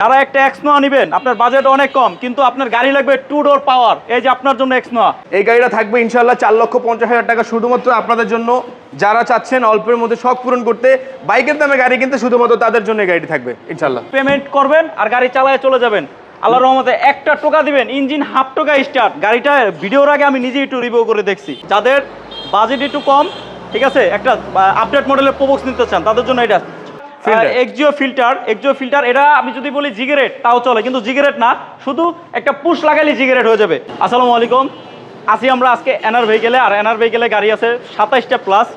যারা একটা এক্স নোয়া নেবেন আপনার বাজেট অনেক কম কিন্তু আপনার গাড়ি লাগবে টু ডোর পাওয়ার এই যে আপনার জন্য এক্স নোয়া এই গাড়িটা থাকবে ইনশাল্লাহ চার লক্ষ পঞ্চাশ হাজার টাকা শুধুমাত্র আপনাদের জন্য। যারা চাচ্ছেন অল্পের মধ্যে শখ পূরণ করতে বাইকের দামে গাড়ি কিনতে শুধুমাত্র তাদের জন্য গাড়িটি থাকবে ইনশাল্লাহ পেমেন্ট করবেন আর গাড়ি চালায় চলে যাবেন। আল্লাহর রহমতে একটা টোকা দিবেন ইঞ্জিন হাফ টোকা স্টার্ট গাড়িটা ভিডিওর আগে আমি নিজেই একটু রিভিউ করে দেখছি। যাদের বাজেট একটু কম ঠিক আছে একটা আপডেট মডেলের প্রবক্স নিতে চান তাদের জন্য এটা. এক্সিও ফিল্টার এক্সিও ফিল্টার এটা আমি যদি বলি জিগারেট তাও চলে, কিন্তু জিগারেট না, শুধু একটা পুশ লাগালে জিগারেট হয়ে যাবে। আসসালামু আলাইকুম। আসি আমরা আজকে এনআর ভেহিকেলে আর এনআর ভেহিকেলে গাড়ি আছে সাতাইশটা প্লাস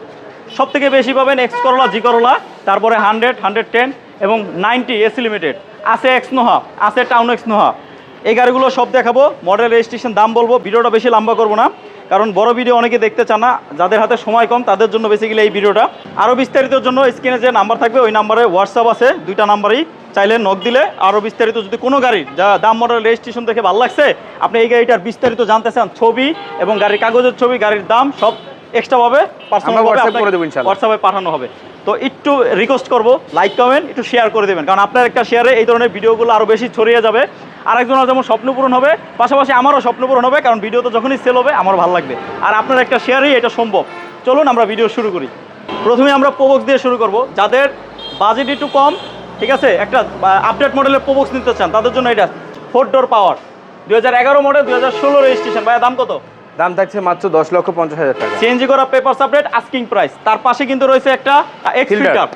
সব থেকে বেশি পাবেন এক্স করোলা জি করোলা তারপরে হান্ড্রেড হান্ড্রেড টেন এবং নাইনটি এসি লিমিটেড আছে এক্স নোহা আছে টাউন এক্স নোহা এই গাড়িগুলো সব দেখাবো মডেল রেজিস্ট্রেশন দাম বলব ভিডিওটা বেশি লম্বা করব না কারণ বড় ভিডিও অনেকে দেখতে চান না যাদের হাতে সময় কম তাদের জন্য বেসিক্যালি এই ভিডিওটা। আরও বিস্তারিতর জন্য স্ক্রিনে যে নাম্বার থাকবে ওই নাম্বারে হোয়াটসঅ্যাপ আছে দুইটা নাম্বারই চাইলে নক দিলে আরও বিস্তারিত যদি কোনো গাড়ির যা দাম মডেল রেজিস্ট্রেশন দেখে ভালো লাগছে আপনি এই গাড়িটার বিস্তারিত জানতে চান ছবি এবং গাড়ির কাগজের ছবি গাড়ির দাম সব এক্সট্রাভাবে হোয়াটসঅ্যাপে পাঠানো হবে। তো একটু রিকোয়েস্ট করব লাইক কমেন্ট একটু শেয়ার করে দেবেন কারণ আপনার একটা শেয়ারে এই ধরনের ভিডিওগুলো আরও বেশি ছড়িয়ে যাবে। আরেকজনের যেমন স্বপ্ন পূরণ হবে পাশাপাশি আমারও স্বপ্ন পূরণ হবে কারণ ভিডিও তো যখনই সেল হবে আমার ভালো লাগবে। আর আপনার একটা শেয়ারেই এটা সম্ভব। চলুন আমরা ভিডিও শুরু করি। প্রথমে আমরা প্রবক্স দিয়ে শুরু করব। যাদের বাজেট একটু কম ঠিক আছে? একটা আপডেট মডেলের প্রবক্স নিতে চান তাদের জন্য এটা ফোর ডোর পাওয়ার দু হাজার এগারো মডেল দু হাজার ষোলো রেজিস্ট্রেশন ভাইয়া দাম কত? দাম থাকছে মাত্র দশ লক্ষ পঞ্চাশ হাজার টাকা। সিএনজি করা পেপার সাবলেট আস্কিং প্রাইস তার পাশে কিন্তু রয়েছে একটা এক্স ফিল্টার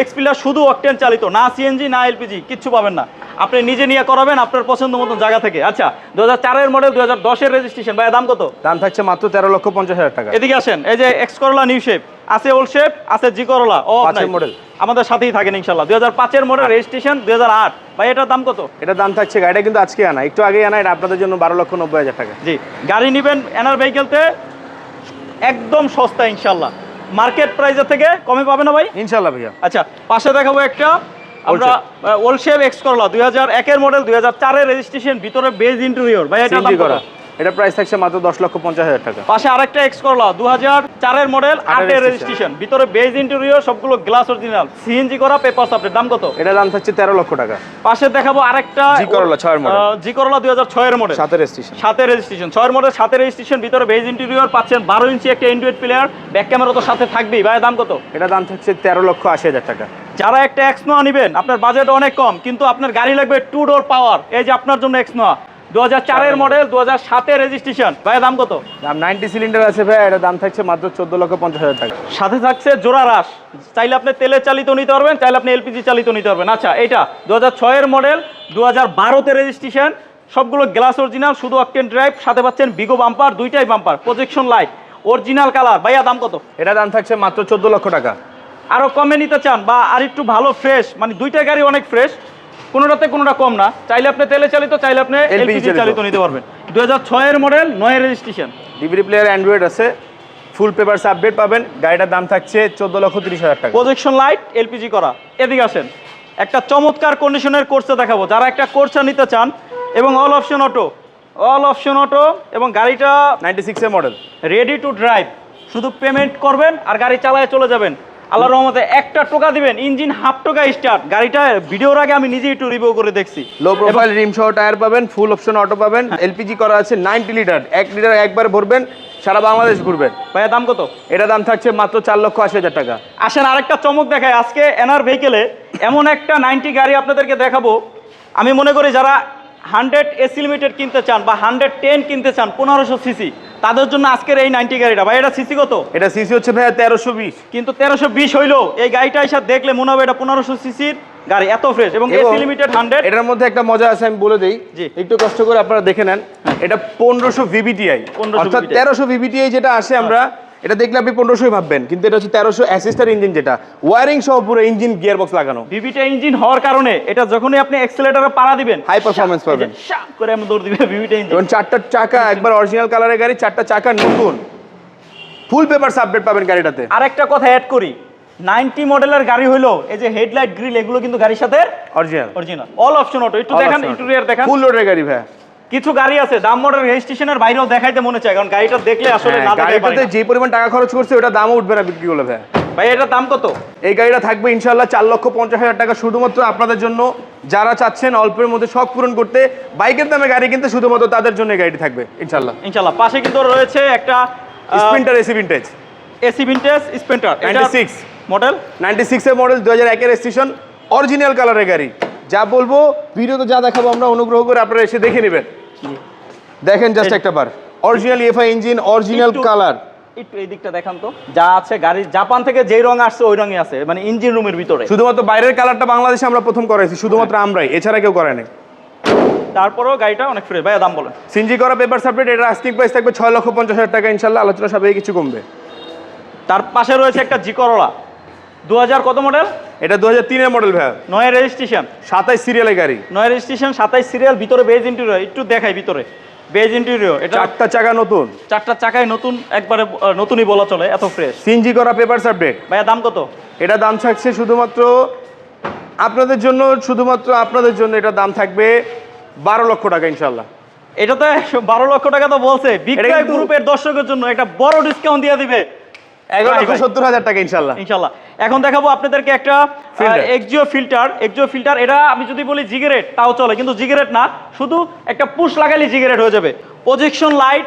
এক্স ফিল্টার শুধু অকটেন চালিত না সিএনজি না এলপিজি কিচ্ছু পাবেন না। আপনি নিজে নিয়ে করাবেন আপনার পছন্দ মতন জায়গা থেকে। আচ্ছা দু হাজার চারের মডেল দু হাজার দশের রেজিস্ট্রেশন ভাইয়া দাম কত? দাম থাকছে মাত্র তেরো লক্ষ পঞ্চাশ হাজার টাকা। এদিকে আসেন এই যে এক্স করলা নিউ শেপ আছে ওল্ড শেপ আছে জি করলা ও model। আমাদের সাথেই থাকেন ইনশাল্লাহ দুই হাজার পাঁচের মডেল রেজিস্ট্রেশন দুই হাজার আট। ভাই এটার দাম কত? এটার দাম থাকছে গাড়িটা কিন্তু আজকে আনা। একটু আগে আনা এটা আপনাদের জন্য বারো লক্ষ নব্বই হাজার টাকা। জি গাড়ি নেবেন এনার ভেহিকেলতে একদম সস্তা ইনশাল্লাহ মার্কেট প্রাইসের থেকে কমে পাবে না ভাই? ইনশাল্লাহ ভাইয়া। আচ্ছা পাশে দেখাবো একটা। আমরা ওল্ড এক্স করলা দুই হাজার একের মডেল দুই হাজার চারের রেজিস্ট্রেশন ভিতরে বেজ ইন্টেরিয়র ভাই এটা করা। এটা প্রাইস থাকছে মাত্র দশ লক্ষ পঞ্চাশ হাজার টাকা। পাশে আরেকটা এক্স করলা দু হাজার চারের মডেল আটের রেজিস্ট্রেশন ভিতরে বেজ ইন্টেরিয়র সবগুলো গ্লাস অরিজিনাল সিএনজি করা পেপার সাপের দাম কত? এটা দাম থাকছে তেরো লক্ষ টাকা। পাশে দেখাবো আরেকটা জি করলা, ছয়ের model। জি করলা দুই হাজার ছয়ের মডেল সাতের স্টেশন সাতের রেজিস্ট্রেশন ছয়ের মডেল সাতের রেজিস্ট্রেশন ভিতরে বেজ ইন্টেরিয়র পাচ্ছেন বারো ইঞ্চি একটা অ্যান্ড্রয়েড প্লেয়ার ব্যাক ক্যামেরা তো সাথে থাকবেই। ভাই দাম কত? এটা দাম থাকছে তেরো লক্ষ আশি হাজার টাকা। যারা একটা এক্স নোয়া নেবেন আপনার বাজেট অনেক কম কিন্তু আপনার গাড়ি লাগবে টু ডোর পাওয়ার এই যে আপনার জন্য এক্স নোয়া দু হাজার চারের মডেল দু হাজার সাতের রেজিস্ট্রেশন ভাই দাম কত? দাম নাইনটি সিলিন্ডার আছে ভাই এটা দাম থাকছে মাত্র চোদ্দ লক্ষ পঞ্চাশ হাজার টাকা। সাথে থাকছে জোড়া রাস চাইলে আপনি তেলে চালিত নিতে পারবেন চাইলে আপনি এলপিজি চালিত নিতে পারবেন। আচ্ছা এটা দু হাজার ছয়ের মডেল দু হাজার বারোতে রেজিস্ট্রেশন সবগুলো গ্লাস অরিজিনাল শুধু অকটেন ড্রাইভ সাথে পাচ্ছেন বিগো বাম্পার দুইটাই bumper projection light original colour ভাইয়া দাম কত? এটা দাম থাকছে মাত্র চোদ্দ লক্ষ টাকা। আরও কমে নিতে চান বা আর একটু ভালো ফ্রেশ মানে দুইটা গাড়ি অনেক ফ্রেশ কোনোটাতে কোনোটা কম না। চাইলে আপনি তেলে চালিত চাইলে আপনি এলপিজি চালিত। নিতে পারবেন। দু হাজার ছয়ের মডেল নয় রেজিস্ট্রেশন ডিভিডি প্লেয়ার অ্যান্ড্রয়েড আছে। ফুল পেপারস আপডেট পাবেন। গাড়িটার দাম থাকছে চোদ্দ লক্ষ তিরিশ হাজার টাকা। প্রজেকশন লাইট এলপিজি করা। এদিকে আসেন। একটা চমৎকার কন্ডিশনের কোর্সে দেখাবো। যারা একটা কোর্সা নিতে চান এবং all option auto all option auto এবং গাড়িটা নাইনটি সিক্সের মডেল রেডি টু ড্রাইভ শুধু পেমেন্ট করবেন আর গাড়ি চালায় চলে যাবেন। আল্লাহর রহমতে একটা টোকা দিবেন ইঞ্জিন হাফ টোকা স্টার্ট গাড়িটা ভিডিওর আগে আমি নিজেই একটু রিভিউ করে দেখছি। লো প্রোফাইল রিম সহ টায়ার পাবেন ফুল অপশন অটো পাবেন। এলপিজি করা আছে নাইনটি লিটার এক লিটার একবার ভরবেন সারা বাংলাদেশ ঘুরবেন। ভাইয়া দাম কত? এটা দাম থাকছে মাত্র চার লক্ষ আশি হাজার টাকা। আসেন আরেকটা চমক দেখায় আজকে এনআর ভেহিকেলে এমন একটা নাইনটি গাড়ি আপনাদেরকে দেখাবো। আমি মনে করি যারা হান্ড্রেড এসি লিমিটেড কিনতে চান বা হান্ড্রেড টেন কিনতে চান পনেরোশো সিসি তাদের জন্য আজকের এই নাইনটি গাড়িটা ভাই এটা সিসি কত? এটা সিসি হচ্ছে ভাইয়া তেরোশো বিশ। কিন্তু তেরোশো বিশ হইল এই গাড়িটা এসে দেখলে মনে হবে এটা পনেরোশো সিসির গাড়ি এত ফ্রেশ এবং এসি লিমিটেড হান্ড্রেড। এটার মধ্যে একটা মজা আছে আমি বলে দিই। একটু কষ্ট করে আপনারা দেখে নেন এটা পনেরোশো ভিভিটিআই 1500 অর্থাৎ VVTi তেরোশো ভিভিটিআই যেটা আসে আমরা এটা দেখলে আপনি পনেরোশোই ভাববেন কিন্তু এটা হচ্ছে তেরোশো অ্যাসিস্টার ইঞ্জিন যেটা। ওয়ারিং সহ পুরো ইঞ্জিন গিয়ার বক্স লাগানো। ভিভিটা ইঞ্জিন হওয়ার কারণে এটা যখনই আপনি এক্সেলেটারে পাড়া দিবেন এই যে পাবেন। শাক করে আমি দৌড় দিবে ভিভিটা ইঞ্জিন এবং চারটা চাকা একবার অরিজিনাল কালারের গাড়ি চারটা চাকা নতুন। ফুল পেপার আপডেট পাবেন গাড়িটাতে। আরেকটা কথা অ্যাড করি নাইনটি মডেলের গাড়ি হলো এই যে হেডলাইট গ্রিল এগুলো কিন্তু গাড়ির সাথে original original all option auto একটু দেখান ইন্টেরিয়র দেখান। ফুল লোডের গাড়ি ভাই কিছু গাড়ি আছে দাম মডেল রেজিস্ট্রেশনের বাইরেও দেখাইতে মনে চায় কারণ গাড়িটা দেখলে আসলে না দেখাই পারি গাড়িটাতে যে পরিমাণ টাকা খরচ করছে ওটা দামও উঠবে না বিক্রি করলে ভাই। ভাই এটার দাম কত? এই গাড়িটা থাকবে ইনশাল্লাহ চার লক্ষ পঞ্চাশ হাজার টাকা শুধুমাত্র আপনাদের জন্য। যারা চাচ্ছেন অল্পের মধ্যে শখ পূরণ করতে বাইকের দামে গাড়ি কিন্তু শুধুমাত্র তাদের জন্য এই গাড়িটি থাকবে ইনশাল্লাহ ইনশাল্লাহ পাশে কিন্তু রয়েছে একটা Sprinter AC vintage AC vintage Sprinter 96 model ninety সিক্সের মডেল দু হাজার একের স্টেশন অরিজিনাল কালারের গাড়ি। যা বলব ভিডিওতে যা দেখাবো আমরা অনুগ্রহ করে আপনারা এসে দেখে নেবেন। দেখেন জাস্ট একটা বার। Original FI engine original colour একটু এই দিকটা দেখান তো। যা আছে গাড়ির জাপান থেকে যেই রং আসছে ওই রঙই আছে। মানে ইঞ্জিন রুমের ভিতরে। শুধুমাত্র বাইরের কালারটা বাংলাদেশে আমরা প্রথম করাইছি শুধুমাত্র আমরাই এছাড়া কেউ করে নাই। তারপরেও গাড়িটা অনেক ফ্রেশ ভাইয়া দাম বলেন। সিনজি করা পেপার সাবমিট এটা আস্কিং প্রাইস থাকবে ছয় লক্ষ পঞ্চাশ হাজার টাকা ইনশাল্লাহ। আলোচনা সবাই কিছু কমবে। তার পাশে রয়েছে একটা জি করলা দু হাজার কত মডেল এটা দু হাজার তিনের মডেল ভাইয়া। নয় রেজিস্ট্রেশন সাতাইশ সিরিয়ালের গাড়ি। নয় রেজিস্ট্রেশন সাতাইশ সিরিয়াল ভিতরে বেজ ইন্টেরিয়র একটু দেখাই ভিতরে। বেজ ইন্টেরিয়র এটা চারটা চাকা নতুন। চারটা চাকায় নতুন একবারে নতুনই বলা চলে এত ফ্রেশ সিনজি করা পেপার সাবডেট ভাইয়া দাম কত? এটা দাম থাকছে শুধুমাত্র আপনাদের জন্য শুধুমাত্র আপনাদের জন্য এটা দাম থাকবে বারো লক্ষ টাকা ইনশাল্লাহ এটাতে বারো লক্ষ টাকা তো বলছে। বিক্রয় গ্রুপের দর্শকের জন্য একটা বড় ডিসকাউন্ট দিয়ে দিবে। সত্তর হাজার টাকা ইনশাল্লাহ। ইনশাল্লাহ। এখন দেখাবো আপনাদেরকে একটা এক্সিও ফিল্টার এক্সিও ফিল্টার এটা আমি যদি বলি জিগারেট তাও চলে কিন্তু জিগারেট না শুধু একটা পুশ লাগালে জিগারেট হয়ে যাবে। প্রজেকশন লাইট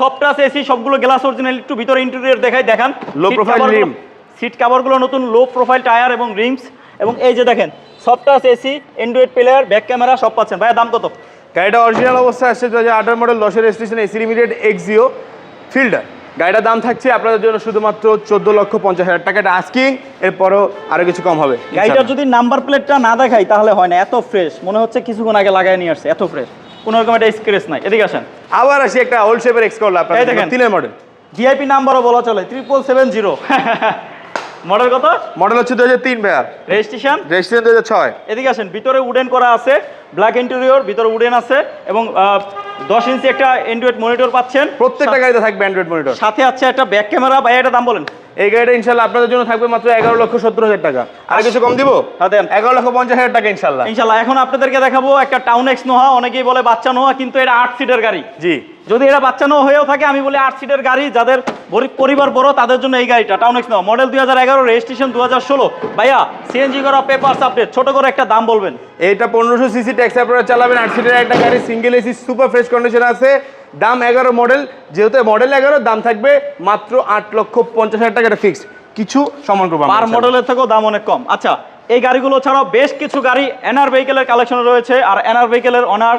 সফটাস এসি সবগুলো গ্লাস অরিজিনাল একটু ভিতরে ইন্টেরিয়র দেখাই দেখান। Low profile rim। সিট কাভারগুলো নতুন লো প্রোফাইল টায়ার এবং রিমস এবং এই যে দেখেন সফটাস AC Android player back camera সব পাচ্ছেন। ভাইয়া দাম কত? গাড়িটা অরিজিনাল অবস্থায় আসছে দু হাজার আঠারো মডেল দশের registration AC limited Axio Fielder গাড়িটার দাম থাকছে আপনাদের জন্য শুধুমাত্র চোদ্দ লক্ষ পঞ্চাশ হাজার টাকা এটা আস্কিং এরপরও আরও কিছু কম হবে। গাড়িটার যদি নাম্বার প্লেটটা না দেখাই তাহলে হয় না এত ফ্রেশ মনে হচ্ছে কিছুক্ষণ আগে লাগাই নিয়ে আসছে এত ফ্রেশ কোনো রকম একটা স্ক্রেচ নাই। এদিকে আসেন। আবার আসি একটা ওল্ড শেপের এক্স করল এই আপনাদের দেখেন। তিনের মডেল ভিআইপি নাম্বারও বলা চলে ট্রিপল সেভেন জিরো মডেল কত? মডেল হচ্ছে দু হাজার তিন ভাইয়া। রেজিস্ট্রেশন রেজিস্ট্রেশন দু হাজার ছয়। এদিকে আসেন ভিতরে উডেন করা আছে ব্ল্যাক ইন্টেরিয়র ভিতরে উডেন আছে এবং দশ ইঞ্চি একটা অ্যান্ড্রয়েড মনিটর পাচ্ছেন। প্রত্যেকটা গাড়িতে থাকবে অ্যান্ড্রয়েড মনিটর সাথে আছে একটা ব্যাক ক্যামেরা বা একটা দাম বলেন। এই গাড়িটা ইনশাল্লাহ আপনাদের জন্য থাকবে মাত্র এগারো লক্ষ সত্তর হাজার টাকা। আর কিছু কম দিব? হ্যাঁ, দেন। এগারো লক্ষ পঞ্চাশ হাজার টাকা ইনশাল্লাহ। ইনশাল্লাহ এখন আপনাদেরকে দেখাবো একটা টাউন এক্স নোহা অনেকেই বলে বাচ্চা নোহা কিন্তু এটা আট সিটের গাড়ি। জি। যদি এটা বাচ্চা নোহা হয়েও থাকে আমি বলি আট সিটের গাড়ি যাদের গরিব পরিবার বড় তাদের জন্য এই গাড়িটা। টাউন এক্স নোহা মডেল দুই হাজার এগারো রেজিস্ট্রেশন দু হাজার ষোলো। ভাইয়া সিএনজি করা পেপারস আপডেট ছোট করে একটা দাম বলবেন। এইটা পনেরোশো সিসি ট্যাক্স আপনারা চালাবেন আট সিটের একটা গাড়ি single AC super fresh condition আছে। দাম এগারো মডেল যেহেতু মডেল এগারো দাম থাকবে মাত্র আট লক্ষ পঞ্চাশ হাজার টাকা ফিক্সড কিছু সমান করব আমরা পার মডেলের থেকেও দাম অনেক কম। আচ্ছা এই গাড়িগুলো ছাড়াও বেশ কিছু গাড়ি এনআর ভেহিকেলের কালেকশন রয়েছে আর এনআর ভেহিকেলের অনার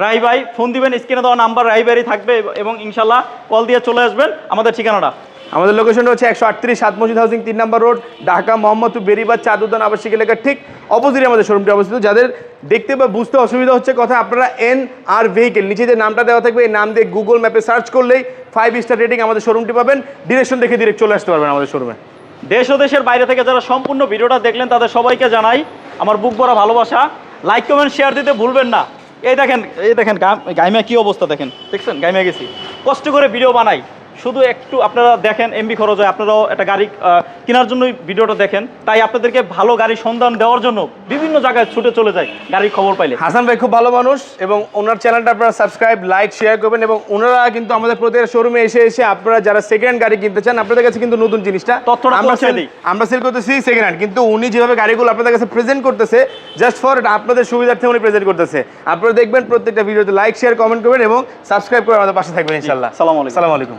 রাইবাই ফোন দিবেন স্ক্রিনে দেওয়া নাম্বার রাই রাইবারই থাকবে এবং ইনশাল্লাহ কল দিয়ে চলে আসবেন আমাদের ঠিকানাটা। আমাদের লোকেশনটা হচ্ছে একশো আটত্রিশ সাত মসজিদ হাউসিং তিন নম্বর রোড ঢাকা মোহাম্মদপুর বেরিবাদ চাঁদুদ্দান আবাসিক এলাকার ঠিক অপোজিটে আমাদের শোরুমটি অবস্থিত। যাদের দেখতে বা বুঝতে অসুবিধা হচ্ছে কথা আপনারা এন আর ভেহিকেল নিচে যে নামটা দেওয়া থাকবে এই নাম দিয়ে গুগল ম্যাপে সার্চ করলেই ফাইভ স্টার রেটিং আমাদের শোরুমটি পাবেন। ডিরেকশন দেখে ডিরেক্ট চলে আসতে পারবেন আমাদের শোরুমে দেশ ও দেশের বাইরে থেকে যারা সম্পূর্ণ ভিডিওটা দেখলেন তাদের সবাইকে জানাই আমার বুক ভরা ভালোবাসা। লাইক কমেন্ট শেয়ার দিতে ভুলবেন না। এই দেখেন এই দেখেন গাইমিয়া গাইমা কি অবস্থা দেখেন, দেখছেন? গাইমা গেছি। কষ্ট করে ভিডিও বানাই। শুধু একটু আপনারা দেখেন এমবি খরচ হয় আপনারাও একটা গাড়ি কেনার জন্যই ভিডিওটা দেখেন। তাই আপনাদেরকে ভালো গাড়ি সন্ধান দেওয়ার জন্য বিভিন্ন জায়গায় ছুটে চলে যায় গাড়ির খবর পাইলে। হাসান ভাই খুব ভালো মানুষ এবং ওনার চ্যানেলটা আপনারা সাবস্ক্রাইব লাইক শেয়ার করবেন এবং ওনারা কিন্তু আমাদের প্রত্যেক শোরুমে এসে এসে আপনারা যারা সেকেন্ড গাড়ি কিনতে চান আপনাদের কাছে কিন্তু নতুন জিনিসটা। তথ্যটা আমরা। আমরা সেল করতেছি সেকেন্ড হ্যান্ড কিন্তু উনি যেভাবে গাড়িগুলো আপনাদের কাছে প্রেজেন্ট করতেছে জাস্ট ফর আপনাদের সুবিধার্থে উনি প্রেজেন্ট করতেছে। আপনারা দেখবেন প্রত্যেকটা ভিডিওতে লাইক শেয়ার কমেন্ট করবেন এবং সাবস্ক্রাইব করে আমাদের পাশে থাকবেন ইনশাল্লাহ সালাম আলাইকুম। সালাম আলাইকুম।